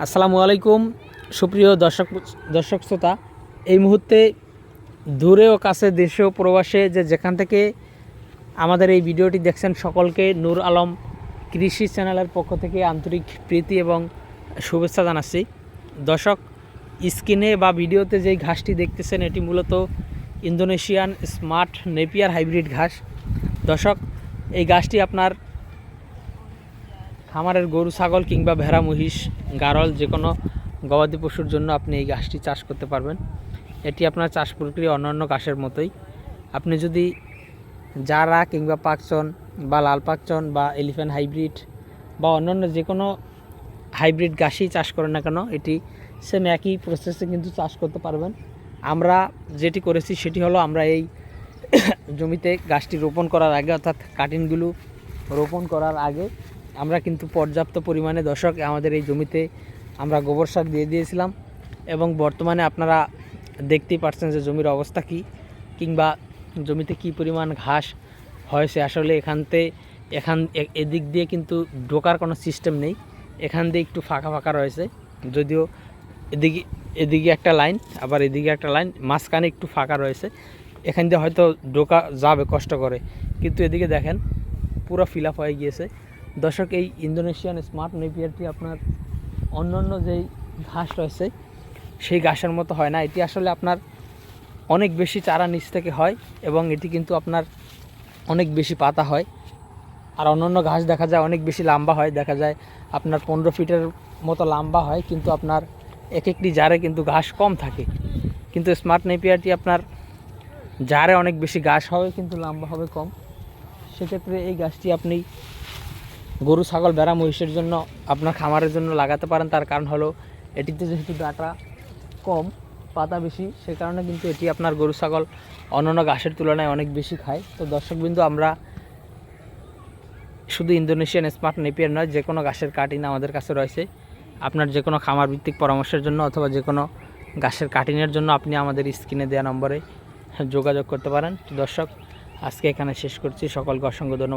আসসালামু আলাইকুম। সুপ্রিয় দর্শক দর্শক শ্রোতা, এই মুহূর্তে দূরে ও কাছে দেশে প্রবাসে যে যেখান থেকে আমাদের এই ভিডিওটি দেখছেন সকলকে নূর আলম কৃষি চ্যানেলের পক্ষ থেকে আন্তরিক প্রীতি এবং শুভেচ্ছা জানাচ্ছি। দর্শক, স্ক্রিনে বা ভিডিওতে যেই ঘাসটি দেখতেছেন, এটি মূলত ইন্দোনেশিয়ান স্মার্ট নেপিয়ার হাইব্রিড ঘাস। দর্শক, এই ঘাসটি আপনার খামারের গরু, ছাগল কিংবা ভেড়া, মহিষ, গারল যে কোনো গবাদি পশুর জন্য আপনি এই ঘাসটি চাষ করতে পারবেন। এটি আপনার চাষ প্রক্রিয়া অন্যান্য ঘাসের মতোই। আপনি যদি জারা কিংবা পাকচন বা লাল পাকচন বা এলিফ্যান্ট হাইব্রিড বা অন্যান্য যে কোনো হাইব্রিড ঘাসই চাষ করেন না কেন, এটি সেম একই প্রসেসে কিন্তু চাষ করতে পারবেন। আমরা যেটি করেছি সেটি হলো আমরা এই জমিতে গাছটি রোপণ করার আগে অর্থাৎ কাটিনগুলো রোপণ করার আগে আমরা কিন্তু পর্যাপ্ত পরিমাণে দর্শক আমাদের এই জমিতে আমরা গোবর সার দিয়ে দিয়েছিলাম এবং বর্তমানে আপনারা দেখতেই পাচ্ছেন যে জমির অবস্থা কী কিংবা জমিতে কী পরিমাণ ঘাস হয়েছে। আসলে এখানতে এখান এদিক দিয়ে কিন্তু ঢোকার কোনো সিস্টেম নেই। এখান দিয়ে একটু ফাঁকা ফাঁকা রয়েছে। যদিও এদিকে এদিকে একটা লাইন আবার এদিকে একটা লাইন মাঝখানে একটু ফাঁকা রয়েছে। এখান দিয়ে হয়তো ঢোকা যাবে কষ্ট করে। কিন্তু এদিকে দেখেন, পুরো ফিল হয়ে গিয়েছে। দর্শক, এই ইন্দোনেশিয়ান স্মার্ট নেপিয়ারটি আপনার অন্য অন্য যেই ঘাস রয়েছে, সেই ঘাসের মতো হয় না। এটি আসলে আপনার অনেক বেশি চারা নিচ থেকে হয় এবং এটি কিন্তু আপনার অনেক বেশি পাতা হয়। আর অন্যান্য ঘাস দেখা যায় অনেক বেশি লম্বা হয়, দেখা যায় আপনার পনেরো ফিটের মতো লম্বা হয়, কিন্তু আপনার এক একটি জারে কিন্তু ঘাস কম থাকে। কিন্তু স্মার্ট নেপিয়ারটি আপনার জারে অনেক বেশি ঘাস হবে, কিন্তু লম্বা হবে কম। সেক্ষেত্রে এই গাছটি আপনি গরু, ছাগল বেড়া, মহিষের জন্য, আপনার খামারের জন্য লাগাতে পারেন। তার কারণ হলো, এটিতে যেহেতু ডাটা কম, পাতা বেশি সে কারণে কিন্তু এটি আপনার গরু, ছাগল অন্যান্য ঘাসের তুলনায় অনেক বেশি খায়। তো দর্শকবিন্দু, আমরা শুধু ইন্দোনেশিয়ান স্মার্ট নেপিয়ার নয়, যে কোনো ঘাসের কাটিং আমাদের কাছে রয়েছে। আপনার যে কোনো খামার ভিত্তিক পরামর্শের জন্য অথবা যে কোনো ঘাসের কাটিংয়ের জন্য আপনি আমাদের স্ক্রিনে দেওয়া নম্বরে যোগাযোগ করতে পারেন। তো দর্শক, আজকে এখানে শেষ করছি। সকলকে অসংখ্য ধন্যবাদ।